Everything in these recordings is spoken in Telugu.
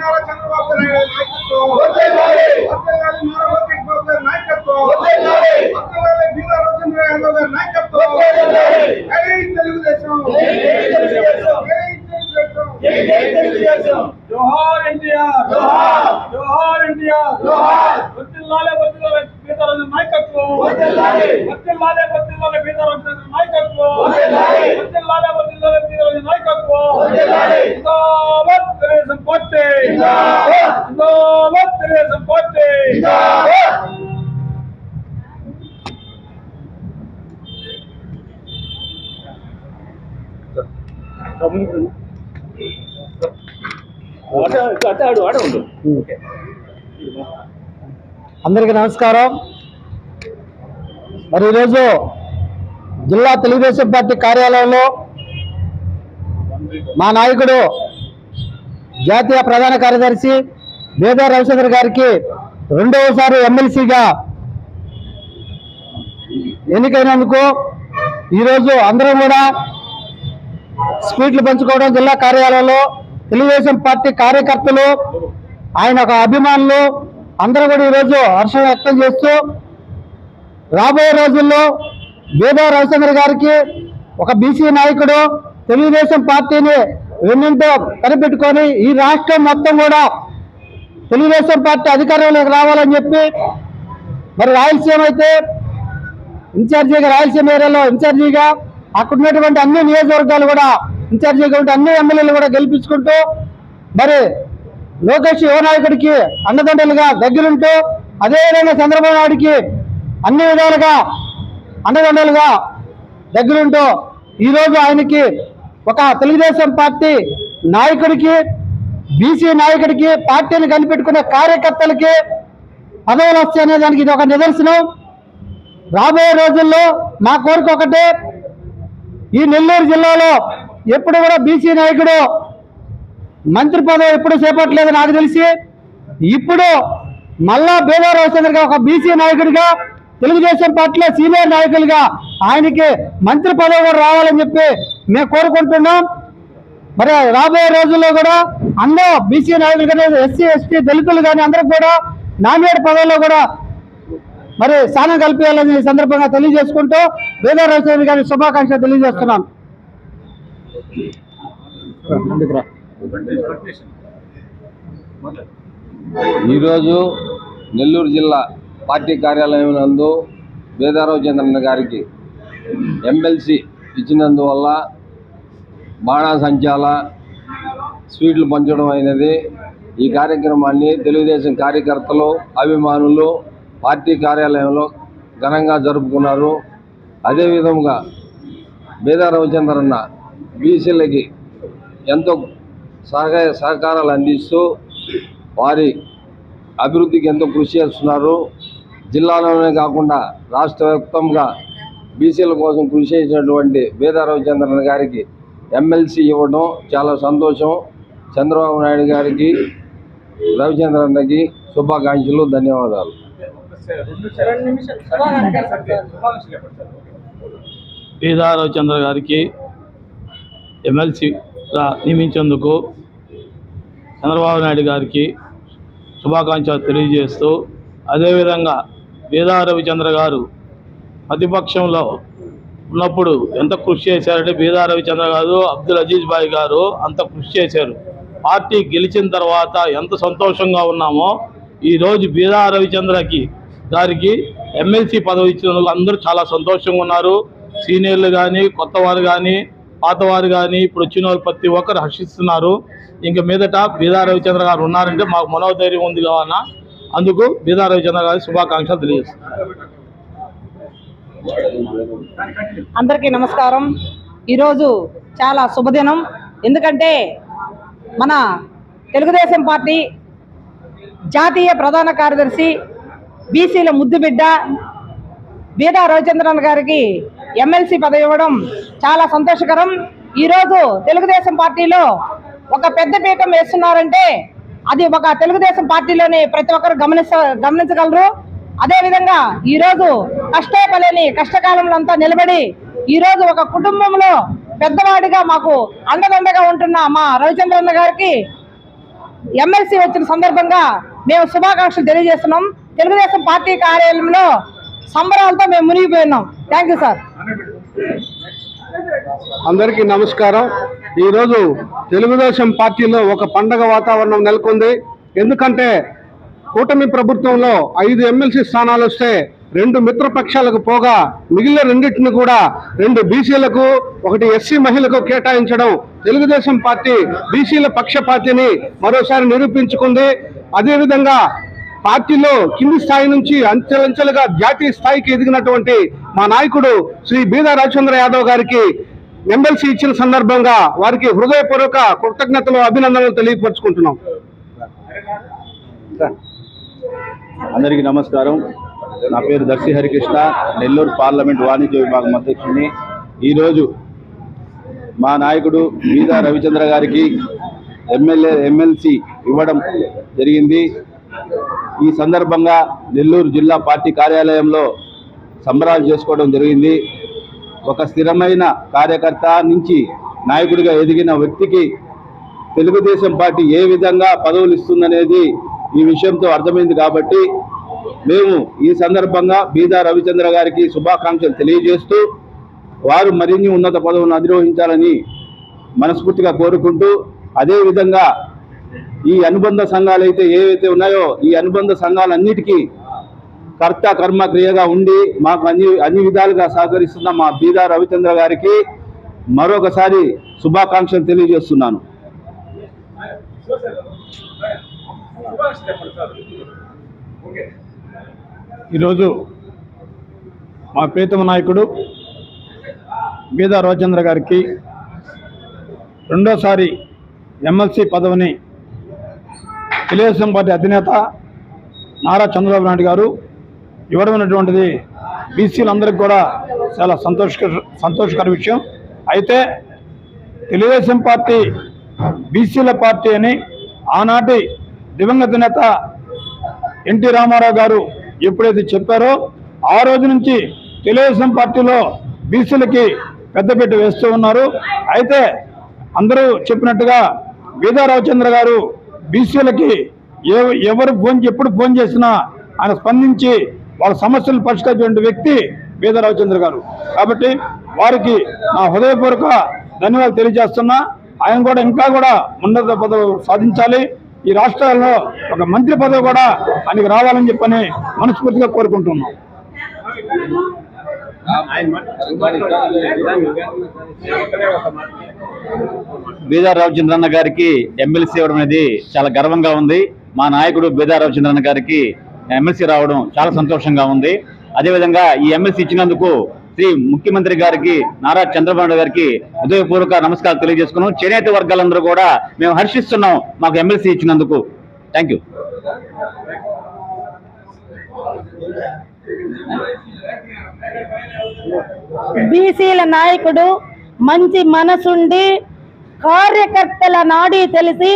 నారా చంద్రబాబు నాయకత్వం. నారా. లోకేష్ బాబు గారి నాయకత్వం. బీద రాజేంద్ర యాదవ్ గారి నాయకత్వం జై తెలుగుదేశం. జోహార్ ఎన్టీఆర్. జోహార్. ఎన్టీఆర్. జోహార్. వర్ధిల్లాలే వర్ధిల్లాలే బీదరాజు నాయకత్వం. వర్ధిల్లాలే వర్ధిల్లాలే బీదరాజు నాయకత్వం. వర్ధిల్లాలే వర్ధిల్లాలే బీదరాజు నాయకత్వం వర్ధిల్లాలి. జిందాబాద్ తెలుగుదేశం పార్టీ జిందాబాద్. జిందాబాద్ తెలుగుదేశం పార్టీ అందరికీ నమస్కారం. మరి ఈరోజు జిల్లా తెలుగుదేశం పార్టీ కార్యాలయంలో మా నాయకుడు జాతీయ ప్రధాన కార్యదర్శి మేధా రవిచంద్ర గారికి రెండవసారి ఎమ్మెల్సీగా ఎన్నికైనందుకు ఈరోజు అందరం కూడా స్వీట్లు పంచుకోవడం జిల్లా కార్యాలయంలో తెలుగుదేశం పార్టీ కార్యకర్తలు ఆయన ఒక అభిమానులు అందరూ కూడా ఈరోజు హర్షం వ్యక్తం చేస్తూ రాబోయే రోజుల్లో బేదా రవిచంద్ర గారికి ఒక బీసీ నాయకుడు తెలుగుదేశం పార్టీని వెన్నంతో కనిపెట్టుకొని ఈ రాష్ట్రం మొత్తం కూడా తెలుగుదేశం పార్టీ అధికారంలోకి రావాలని చెప్పి మరి రాయలసీమ అయితే ఇన్ఛార్జిగా రాయలసీమ ఏరియాలో ఇన్ఛార్జిగా అక్కడ ఉన్నటువంటి అన్ని నియోజకవర్గాలు కూడా ఇన్ఛార్జిగా ఉంటే అన్ని ఎమ్మెల్యేలు కూడా గెలిపించుకుంటూ మరి లోకేష్ యువనాయకుడికి అన్నదండలుగా దగ్గరుంటూ అదేవిధంగా చంద్రబాబు నాయుడికి అన్ని విధాలుగా అండదండలుగా దగ్గరుంటూ ఈరోజు ఆయనకి ఒక తెలుగుదేశం పార్టీ నాయకుడికి బీసీ నాయకుడికి పార్టీని కనిపెట్టుకునే కార్యకర్తలకి పదవులు వస్తాయనే దానికి ఇది ఒక నిదర్శనం. రాబోయే రోజుల్లో మా కోరిక ఒకటే ఈ నెల్లూరు జిల్లాలో ఎప్పుడు కూడా బీసీ నాయకుడు మంత్రి పదవి ఎప్పుడు చేపట్టలేదు నాకు తెలిసి. ఇప్పుడు మళ్ళా బేదారు చంద్రగా ఒక బీసీ నాయకుడిగా తెలుగుదేశం పార్టీలో సీనియర్ నాయకులుగా ఆయనకి మంత్రి పదవి కూడా రావాలని చెప్పి మేము కోరుకుంటున్నాం. మరి రాబోయే రోజుల్లో కూడా అందరూ బీసీ నాయకులు కానీ ఎస్సీ ఎస్టీ దళితులు కానీ అందరూ కూడా నామినేట్ పదవుల్లో కూడా మరి స్థానం కల్పించాలని ఈ సందర్భంగా తెలియజేసుకుంటూ వేదారు రవిచంద్ర గారి శుభాకాంక్షలు తెలియజేస్తున్నాం. ఈరోజు నెల్లూరు జిల్లా పార్టీ కార్యాలయం నందు వేదారావు చంద్రన్న గారికి ఎమ్మెల్సీ ఇచ్చినందువల్ల బాణాసంచాల స్వీట్లు పంచడం అయినది. ఈ కార్యక్రమాన్ని తెలుగుదేశం కార్యకర్తలు అభిమానులు పార్టీ కార్యాలయంలో ఘనంగా జరుపుకున్నారు. అదేవిధంగా బేదా రవిచంద్రన్న బీసీలకి ఎంతో సహకార సహకారాలు అందిస్తూ వారి అభివృద్ధికి ఎంతో కృషి చేస్తున్నారు. జిల్లాలోనే కాకుండా రాష్ట్ర వ్యాప్తంగా బీసీల కోసం కృషి చేసినటువంటి వేద రవిచంద్రన్ గారికి ఎమ్మెల్సీ ఇవ్వడం చాలా సంతోషం. చంద్రబాబు నాయుడు గారికి రవిచంద్రన్నకి శుభాకాంక్షలు ధన్యవాదాలు. పీదారావు రవిచంద్ర గారికి ఎమ్మెల్సీగా నియమించేందుకు చంద్రబాబు నాయుడు గారికి శుభాకాంక్షలు తెలియజేస్తూ అదేవిధంగా వేదా రవిచంద్ర గారు ప్రతిపక్షంలో ఉన్నప్పుడు ఎంత కృషి చేశారంటే బీదా రవిచంద్ర గారు అబ్దుల్ అజీజ్ భాయ్ గారు అంత కృషి చేశారు. పార్టీ గెలిచిన తర్వాత ఎంత సంతోషంగా ఉన్నామో ఈరోజు బీదా రవిచంద్రకి గారికి ఎమ్మెల్సీ పదవి ఇచ్చినందుకు అందరూ చాలా సంతోషంగా ఉన్నారు. సీనియర్లు కానీ కొత్త వారు కానీ పాతవారు కానీ ఇప్పుడు వచ్చిన వాళ్ళు ప్రతి ఒక్కరు హర్షిస్తున్నారు. ఇంక మీదట బీదా రవిచంద్ర గారు ఉన్నారంటే మాకు మనోధైర్యం ఉంది కావాలన్నా. అందుకు బీదా రవిచంద్ర గారి శుభాకాంక్షలు తెలియజేస్తున్నారు అందరికీ నమస్కారం. ఈరోజు చాలా శుభదినం. ఎందుకంటే మన తెలుగుదేశం పార్టీ జాతీయ ప్రధాన కార్యదర్శి బీసీల ముద్దుబిడ్డ బీదా రవిచంద్రన్ గారికి ఎమ్మెల్సీ పదవి ఇవ్వడం చాలా సంతోషకరం. ఈరోజు తెలుగుదేశం పార్టీలో ఒక పెద్ద పీఠం వేస్తున్నారంటే అది ఒక తెలుగుదేశం పార్టీలోని ప్రతి ఒక్కరు గమనిస్త గమనించగలరు. అదేవిధంగా ఈరోజు కష్టపలేని కష్టకాలంలో అంతా నిలబడి ఈరోజు ఒక కుటుంబంలో పెద్దవాడిగా మాకు అండదండగా ఉంటున్న మా రవిచంద్రన్న గారికి ఎమ్మెల్సీ వచ్చిన సందర్భంగా మేము శుభాకాంక్షలు తెలియజేస్తున్నాం. తెలుగుదేశం పార్టీ కార్యాలయంలో సంబరాలతో మేము మునిగిపోయినాం. థ్యాంక్ యూ సార్ అందరికీ నమస్కారం. ఈరోజు తెలుగుదేశం పార్టీలో ఒక పండగ వాతావరణం నెలకొంది. ఎందుకంటే కూటమి ప్రభుత్వంలో ఐదు ఎమ్మెల్సీ స్థానాలు వస్తే రెండు మిత్రపక్షాలకు పోగా మిగిలిన రెండింటిని కూడా రెండు బీసీలకు ఒకటి ఎస్సీ మహిళకు కేటాయించడం తెలుగుదేశం పార్టీ బీసీల పక్షపాతిని మరోసారి నిరూపించుకుంది. అదేవిధంగా పార్టీలో కింది స్థాయి నుంచి అంచెలంచెలుగా జాతీయ స్థాయికి ఎదిగినటువంటి మా నాయకుడు శ్రీ బీదా రాజచంద్ర యాదవ్ గారికి ఎమ్మెల్సీ ఇచ్చిన సందర్భంగా వారికి హృదయపూర్వక కృతజ్ఞతలు అభినందనలు తెలియపరుచుకుంటున్నాం. అందరికీ నమస్కారం. నా పేరు దర్శి హరికృష్ణ నెల్లూరు పార్లమెంట్ వాణిజ్య విభాగం అధ్యక్షుడిని. ఈరోజు మా నాయకుడు బీదా రవిచంద్ర గారికి ఎమ్మెల్యే ఎమ్మెల్సీ ఇవ్వడం జరిగింది. ఈ సందర్భంగా నెల్లూరు జిల్లా పార్టీ కార్యాలయంలో సంబరాలు చేసుకోవడం జరిగింది. ఒక స్థిరమైన కార్యకర్త నుంచి నాయకుడిగా ఎదిగిన వ్యక్తికి తెలుగుదేశం పార్టీ ఏ విధంగా పదవులు ఇస్తుందనేది ఈ విషయంతో అర్థమైంది కాబట్టి మేము ఈ సందర్భంగా బీదా రవిచంద్ర గారికి శుభాకాంక్షలు తెలియజేస్తూ వారు మరిన్ని ఉన్నత పదవులను అధిరోహించాలని మనస్ఫూర్తిగా కోరుకుంటూ అదేవిధంగా ఈ అనుబంధ సంఘాలు అయితే ఏవైతే ఉన్నాయో ఈ అనుబంధ సంఘాలన్నిటికీ కర్త కర్మ క్రియగా ఉండి మాకు అన్ని అన్ని విధాలుగా సహకరిస్తున్న మా బీదా రవిచంద్ర గారికి మరొకసారి శుభాకాంక్షలు తెలియజేస్తున్నాను. ఈరోజు మా ప్రీతమ నాయకుడు బీదా రవిచంద్ర గారికి రెండోసారి ఎమ్మెల్సీ పదవిని తెలుగుదేశం పార్టీ అధినేత నారా చంద్రబాబు నాయుడు గారు ఇవ్వడమైనటువంటిది బీసీలందరికీ కూడా చాలా సంతోషకర సంతోషకర విషయం. అయితే తెలుగుదేశం పార్టీ బీసీల పార్టీ అని ఆనాటి దివంగత నేత ఎన్టీ రామారావు గారు ఎప్పుడైతే చెప్పారో ఆ రోజు నుంచి తెలుగుదేశం పార్టీలో బీసీలకి పెద్దపీట వేస్తూ ఉన్నారు. అయితే అందరూ చెప్పినట్టుగా బీదా రామచంద్ర గారు బీసీలకి ఏ ఎవరు ఫోన్ ఎప్పుడు ఫోన్ చేసినా ఆయన స్పందించి వాళ్ళ సమస్యలు పరిష్కరించిన వ్యక్తి బీదా రవిచంద్ర గారు. కాబట్టి వారికి నా హృదయపూర్వక ధన్యవాదాలు తెలియజేస్తున్నా. ఆయన కూడా ఇంకా కూడా ఉన్నత పదవి సాధించాలి. ఈ రాష్ట్రాల్లో ఒక మంత్రి పదవి కూడా ఆయనకి రావాలని చెప్పని మనస్ఫూర్తిగా కోరుకుంటున్నాం. బీదార్ రవిచంద్రన్న గారికి ఎమ్మెల్సీ ఇవ్వడం అనేది చాలా గర్వంగా ఉంది. మా నాయకుడు బీదార్ రవిచంద్రన్న గారికి ఎమ్మెల్సీ రావడం చాలా సంతోషంగా ఉంది. అదేవిధంగా ఈ ఎమ్మెల్సీ ఇచ్చినందుకు శ్రీ ముఖ్యమంత్రి గారికి నారా చంద్రబాబు నాయుడు గారికి హృదయపూర్వక నమస్కారాలు తెలియజేసుకున్నాం. చేనేత వర్గాలందరూ కూడా మేము హర్షిస్తున్నాం మాకు ఎమ్మెల్సీ ఇచ్చినందుకు. Thank you. బీసీల నాయకుడు మంచి మనసుండి కార్యకర్తల నాడి తెలిసి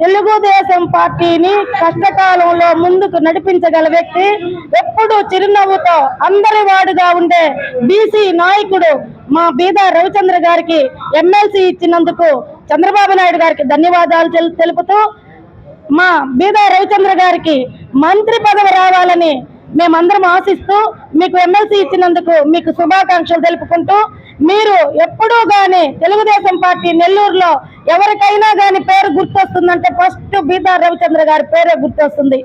తెలుగుదేశం పార్టీని కష్టకాలంలో ముందుకు నడిపించగల వ్యక్తి ఎప్పుడూ చిరునవ్వుతో అందరి వాడుగా ఉండే బీసీ నాయకుడు మా బీదా రవిచంద్ర గారికి ఎమ్మెల్సీ ఇచ్చినందుకు చంద్రబాబు నాయుడు గారికి ధన్యవాదాలు తెలు- తెలుపుతూ మా బీదా రవిచంద్ర గారికి మంత్రి పదవి రావాలని మేమందరం ఆశిస్తూ మీకు ఎమ్మెల్సీ ఇచ్చినందుకు మీకు శుభాకాంక్షలు తెలుపుకుంటూ మీరు ఎప్పుడూ కానీ తెలుగుదేశం పార్టీ నెల్లూరులో ఎవరికైనా కానీ పేరు గుర్తొస్తుందంటే ఫస్ట్ బీదా రవిచంద్ర గారి పేరే గుర్తొస్తుంది.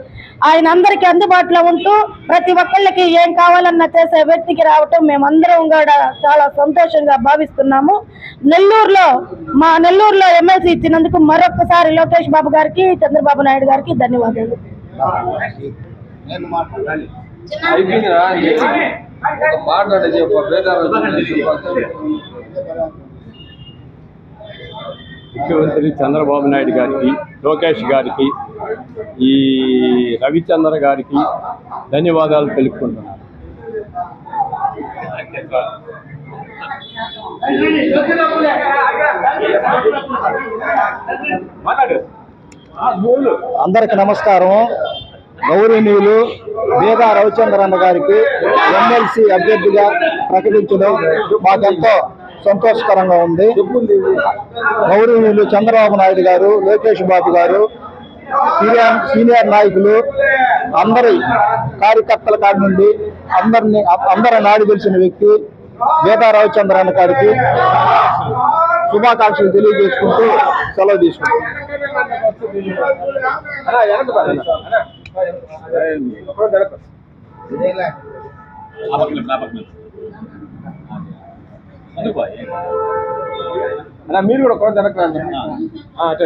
ఆయన అందరికీ అందుబాటులో ఉంటూ ప్రతి ఒక్కళ్ళకి ఏం కావాలన్నా చేసే వ్యక్తికి రావటం మేమందరం కూడా చాలా సంతోషంగా భావిస్తున్నాము. నెల్లూరులో మా నెల్లూరులో ఎమ్మెల్సీ ఇచ్చినందుకు మరొకసారి లోకేష్ బాబు గారికి చంద్రబాబు నాయుడు గారికి ధన్యవాదాలు. మాట్లాడే చెప్పు? ముఖ్యమంత్రి చంద్రబాబు నాయుడు గారికి లోకేష్ గారికి ఈ రవిచంద్ర గారికి ధన్యవాదాలు తెలుపుకుంటున్నాను. అందరికి నమస్కారం. గౌరవనీయులు బేగా రవిచంద్రన్న గారికి ఎమ్మెల్సీ అభ్యర్థిగా ప్రకటించడం మాకెంతో సంతోషకరంగా ఉంది. గౌరవనీయులు చంద్రబాబు నాయుడు గారు లోకేష్ బాబు గారు సీనియర్ సీనియర్ నాయకులు అందరి కార్యకర్తల కాడి నుండి అందరిని అందరి నాడు తెలిసిన వ్యక్తి గీతా రవిచంద్రన్ గారికి శుభాకాంక్షలు తెలియజేసుకుంటూ సెలవు తీసుకుంటాం అన్న మీరు కూడా కొంత వెనక్కి రండి. ఆ, అటు.